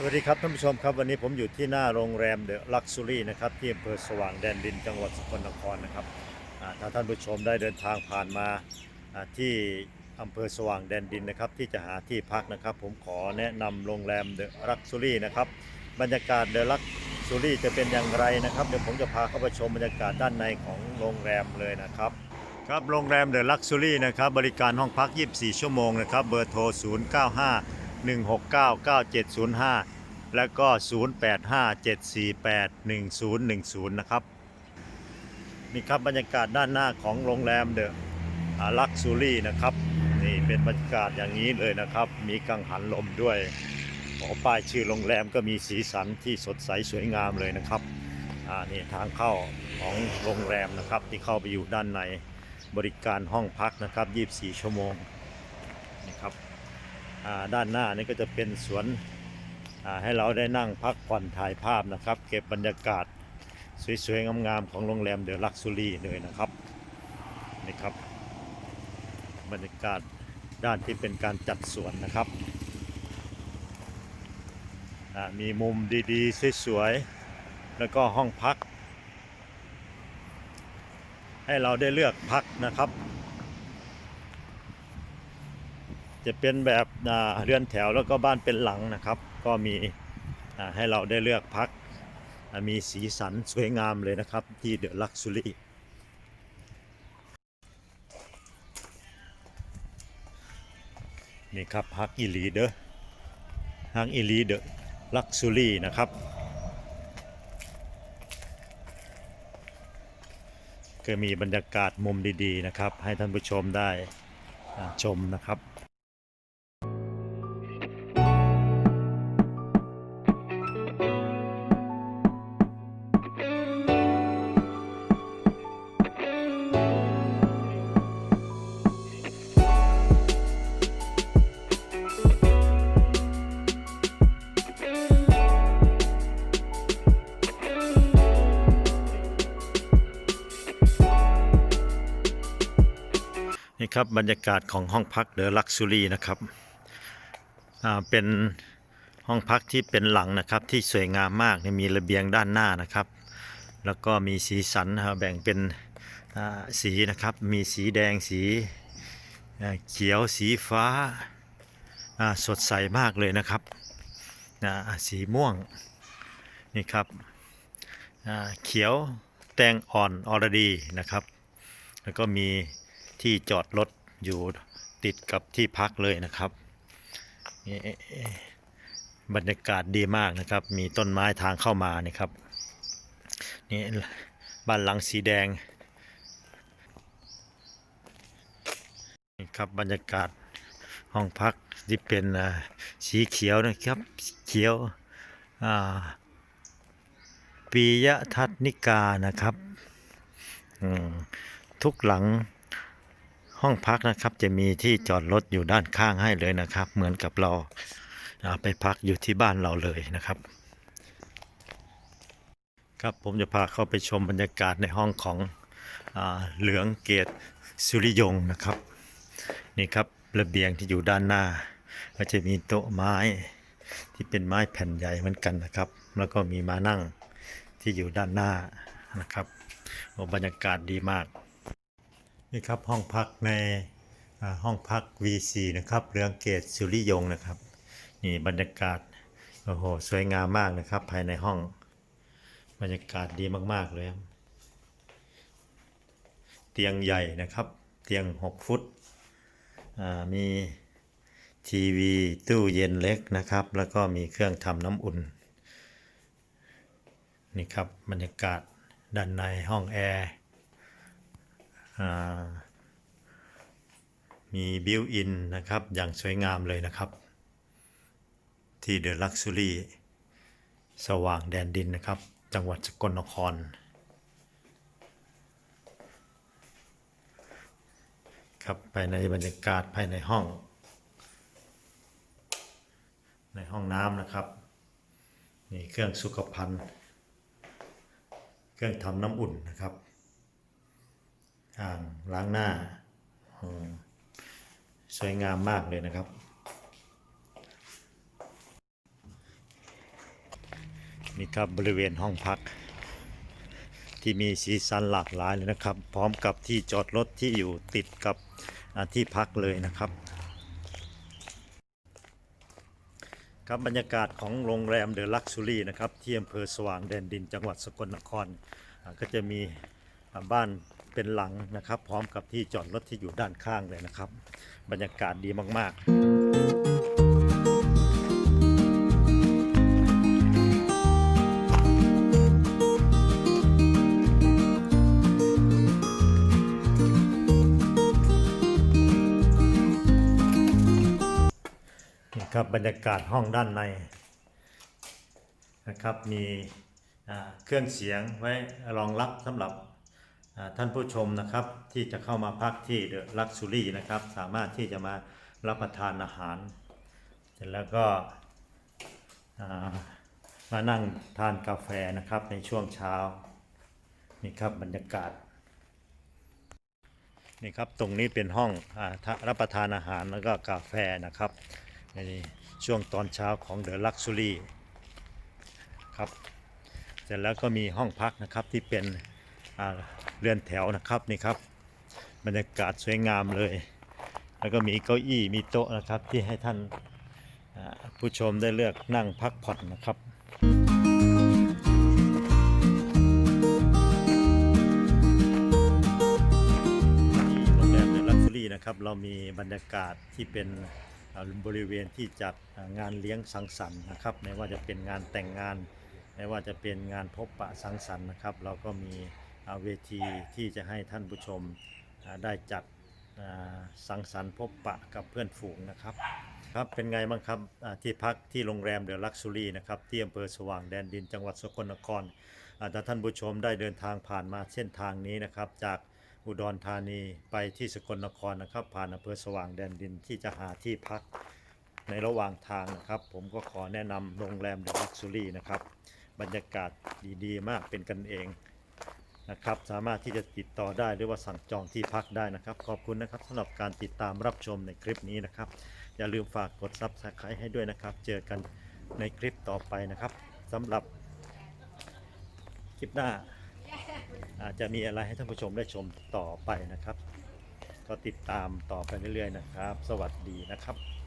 สวัสดีครับท่านผู้ชมครับวันนี้ผมอยู่ที่หน้าโรงแรมเดอะลักซ์ซูรี่นะครับที่อำเภอสว่างแดนดินจังหวัดสกลนครนะครับอ่าถ้าท่านผู้ชมได้เดินทางผ่านมาอ่าที่อำเภอสว่างแดนดินนะครับที่จะหาที่พักนะครับ ผมขอแนะนำโรงแรมเดอะลักซ์ซูรี่นะครับบรรยากาศเดอะลักซ์ซูรี่จะเป็นอย่างไรนะครับเดี๋ยวผมจะพาเข้าไปชมบรรยากาศด้านในของโรงแรมเลยนะครับ ครับโรงแรมเดอะลักซ์ซูรี่นะครับบริการห้องพัก 24 ชั่วโมงนะครับเบอร์โทร 095 9705 แล้วก็ 085 748 1010 นะครับ นี่ครับบรรยากาศด้านหน้าของโรงแรมเดอะลักซูรี่นะครับ นี่เป็นบรรยากาศอย่างนี้เลยนะครับ มีกังหันลมด้วยขอป้ายชื่อโรงแรมก็มีสีสันที่สดใสสวยงามเลยนะครับอ่านี่ทางเข้าของโรงแรมนะครับ ที่เข้าไปอยู่ด้านในบริการห้องพักนะครับ 24 ชั่วโมงนะครับ ด้านหน้านี่ก็จะเป็นสวนให้เราได้นั่งพักผ่อนถ่ายภาพนะครับ เก็บบรรยากาศสวยๆงามๆของโรงแรมเดอะลักซูรี่เลยนะครับนี่ครับ บรรยากาศด้านที่เป็นการจัดสวนนะครับมีมุมดีๆสวยๆแล้วก็ห้องพัก ให้เราได้เลือกพักนะครับ จะเป็นแบบเรือนแถวแล้วก็บ้านเป็นหลังนะครับ ก็มีให้เราได้เลือกพัก มีสีสันสวยงามเลยนะครับ ที่เดอะลักซ์ซูรี่นี่ครับฮักอีลีเดอฮักอีลีเดอะลักซ์ซูรี่นะครับ ก็มีบรรยากาศมุมดีๆนะครับ ให้ท่านผู้ชมได้ชมนะครับ นี่ครับบรรยากาศของห้องพักเดอะลักซูรี่นะครับเป็นห้องพักที่เป็นหลังนะครับที่สวยงามมากมีระเบียงด้านหน้านะครับ แล้วก็มีสีสันแบ่งเป็นสีนะครับ มีสีแดงสีเขียวสีฟ้าสดใสมากเลยนะครับสีม่วงนี่ครับเขียวแตงอ่อนออรดีนะครับ แล้วก็มี ที่จอดรถอยู่ติดกับที่พักเลยนะครับบรรยากาศดีมากนะครับ มีต้นไม้ทางเข้ามานี่ครับนี่บ้านหลังสีแดงนี่ครับบรรยากาศห้องพักที่เป็นสีเขียวนะครับเขียวปียทัศนิกานะครับทุกหลัง ห้องพักนะครับจะมีที่จอดรถอยู่ด้านข้างให้เลยนะครับ เหมือนกับเราไปพักอยู่ที่บ้านเราเลยนะครับ ครับผมจะพาเข้าไปชมบรรยากาศในห้องของอเหลืองเกตสุริยงนะครับ นี่ครับระเบียงที่อยู่ด้านหน้า ก็จะมีโต๊ะไม้ที่เป็นไม้แผ่นใหญ่เหมือนกันนะครับ แล้วก็มีมานั่งที่อยู่ด้านหน้านะครับบรรยากาศดีมาก นี่ครับห้องพักในห้องพัก V4 นะครับเรืองเกตสุริยงนะครับนี่บรรยากาศโอ้โหสวยงามมากนะครับ ภายในห้อง บรรยากาศดีมาก ๆ เลยครับเตียงใหญ่นะครับ เตียง 6 ฟุตมีทีวีตู้เย็นเล็กนะครับ แล้วก็มีเครื่องทำน้ำอุ่นนี่ครับบรรยากาศด้านในห้องแอร์ มีบิวอินนะครับ อย่างสวยงามเลยนะครับ ที่เดอะลักซ์ซูรี่สว่างแดนดินนะครับ จังหวัดสกลนคร ครับภายในบรรยากาศภายในห้อง ในห้องน้ำนะครับมีเครื่องสุขภัณฑ์ เครื่องทำน้ำอุ่นนะครับ อ่างล้างหน้า สวยงามมากเลยนะครับ นี่ครับบริเวณห้องพัก ที่มีสีสันหลากหลายเลยนะครับ พร้อมกับที่จอดรถที่อยู่ติดกับที่พักเลยนะครับครับบรรยากาศของโรงแรมเดอะลักซ์ซูรี่นะครับที่อำเภอสว่างแดนดินจังหวัดสกลนคร ก็จะมีบ้าน เป็นหลังนะครับ พร้อมกับที่จอดรถที่อยู่ด้านข้างเลยนะครับ บรรยากาศดีมากๆนี่ครับบรรยากาศห้องด้านในนะครับมีเครื่องเสียงไว้รองรับสำหรับ ท่านผู้ชมนะครับที่จะเข้ามาพักที่เดอะลักซูรี่นะครับ สามารถที่จะมารับประทานอาหาร เสร็จแล้วก็มานั่งทานกาแฟนะครับในช่วงเช้านี่ครับบรรยากาศนี่ครับตรงนี้เป็นห้องอรับประทานอาหารแล้วก็กาแฟนะครับในช่วงตอนเช้าของเดอะลักซ์ซูรี่ครับเสร็จแล้วก็มีห้องพักนะครับที่เป็นอ่า เรือนแถวนะครับนี่ครับบรรยากาศสวยงามเลย แล้วก็มีเก้าอี้มีโต๊ะนะครับที่ให้ท่านผู้ชมได้เลือกนั่งพักผ่อนนะครับที่โรงแรมเดอะลักซ์รี่นะครับเรามีบรรยากาศที่เป็นบริเวณที่จัดงานเลี้ยงสังสรรค์นะครับไม่ว่าจะเป็นงานแต่งงาน ไม่ว่าจะเป็นงานพบปะสังสรรค์นะครับ เราก็มี เวทีที่จะให้ท่านผู้ชมได้จัดสังสรรค์พบปะกับเพื่อนฝูงนะครับครับเป็นไงบ้างครับที่พักที่โรงแรมเดอะลักซ์รี่นะครับที่อำเภอสว่างแดนดินจังหวัดสกลนครถ้าท่านผู้ชมได้เดินทางผ่านมาเส้นทางนี้นะครับจากอุดรธานีไปที่สกลนครนะครับ ผ่านอำเภอสว่างแดนดินที่จะหาที่พักในระหว่างทางนะครับ ผมก็ขอแนะนำโรงแรมเดอะลักซ์รี่นะครับบรรยากาศดีๆ มากเป็นกันเอง นะครับ สามารถที่จะติดต่อได้หรือว่าสั่งจองที่พักได้นะครับ ขอบคุณนะครับสำหรับการติดตามรับชมในคลิปนี้นะครับ อย่าลืมฝากกด Subscribe ให้ด้วยนะครับ เจอกันในคลิปต่อไปนะครับสำหรับคลิปหน้า อาจจะมีอะไรให้ท่านผู้ชมได้ชมต่อไปนะครับ ก็ติดตามต่อไปเรื่อยๆนะครับ สวัสดีนะครับ